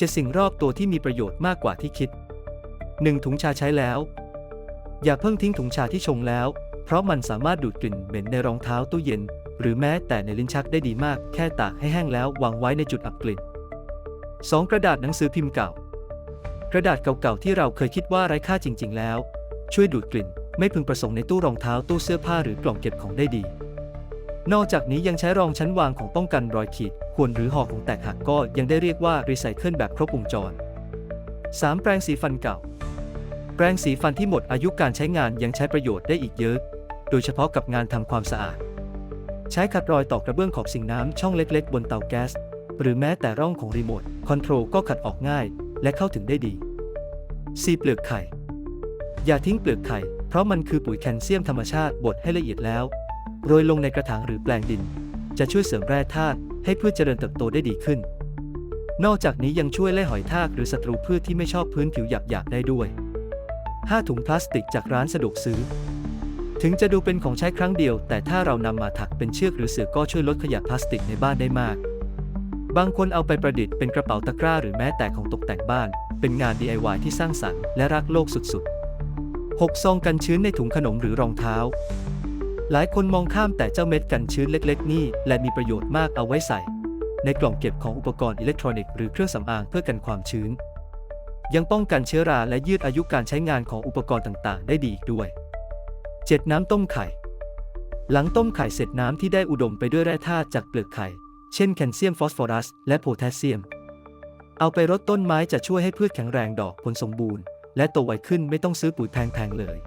จะสิ่งรอบตัวที่มีประโยชน์มากกว่าที่คิด 1. ถุงชาใช้แล้ว อย่าเพิ่งทิ้งถุงชาที่ชงแล้ว เพราะมันสามารถดูดกลิ่นเหม็นในรองเท้าตู้เย็น หรือแม้แต่ในลิ้นชักได้ดีมาก แค่ตากให้แห้งแล้ววางไว้ในจุดอับกลิ่น 2. กระดาษหนังสือพิมพ์เก่า กระดาษเก่าๆที่เราเคยคิดว่าไร้ค่าจริง ๆ แล้ว ช่วยดูดกลิ่น ไม่พึงประสงค์ในตู้รองเท้าตู้เสื้อผ้าหรือกล่องเก็บของได้ดี นอกจากนี้ยังใช้รองชั้นวางของป้องกันรอยขีดข่วนหรือห่อของแตกหักก็ยังได้เรียกว่ารีไซเคิลแบบครบวงจร 3. แปรงสีฟันเก่า แปรงสีฟันที่หมดอายุการใช้งานยังใช้ประโยชน์ได้อีกเยอะ โดยเฉพาะกับงานทำความสะอาด ใช้ขัดรอยต่อกระเบื้องขอบสิงน้ำช่องเล็กๆ บนเตาแก๊ส หรือแม้แต่ร่องของรีโมทคอนโทรลก็ขัดออกง่าย และเข้าถึงได้ดี 4. เปลือกไข่ อย่าทิ้งเปลือกไข่ เพราะมันคือปุ๋ยแคลเซียมธรรมชาติบดให้ละเอียดแล้ว โรยลงในกระถางหรือแปลงดิน จะช่วยเสริมแร่ธาตุให้พืชเจริญเติบโตได้ดีขึ้น นอกจากนี้ยังช่วยไล่หอยทากหรือศัตรูพืชที่ไม่ชอบพื้นผิวหยาบๆได้ด้วย 5 ถุงพลาสติกจากร้านสะดวกซื้อ ถึงจะดูเป็นของใช้ครั้งเดียว แต่ถ้าเรานำมาถักเป็นเชือกหรือเสือก็ช่วยลดขยะพลาสติกในบ้านได้มาก บางคนเอาไปประดิษฐ์เป็นกระเป๋าตะกร้าหรือแม้แต่ของตกแต่งบ้าน เป็นงาน DIY ที่สร้างสรรค์และรักโลกสุดๆ 6 ซองกันชื้นในถุงขนมหรือรองเท้า หลายคนมองข้ามแต่เจ้าเม็ดกันชื้นเล็ก ๆ นี่และมีประโยชน์มากเอาไว้ใส่ ในกล่องเก็บของอุปกรณ์อิเล็กทรอนิกส์หรือเครื่องสำอางเพื่อกันความชื้น ยังป้องกันเชื้อราและยืดอายุการใช้งานของอุปกรณ์ต่างๆ ได้ดีอีกด้วย 7. น้ำต้มไข่ หลังต้มไข่เสร็จน้ำที่ได้อุดมไปด้วยแร่ธาตุจากเปลือกไข่ เช่นแคลเซียมฟอสฟอรัส และโพแทสเซียม เอาไปรดต้นไม้จะช่วยให้พืชแข็งแรงดอกผลสมบูรณ์ และโตไวขึ้นไม่ต้องซื้อปุ๋ยแพงๆเลย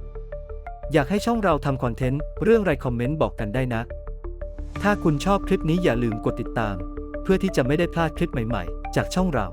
อยากให้ช่องเราทำคอนเทนต์เรื่องไรคอมเมนต์บอกกันได้นะ ถ้าคุณชอบคลิปนี้อย่าลืมกดติดตาม เพื่อที่จะไม่ได้พลาดคลิปใหม่ๆ จากช่องเรา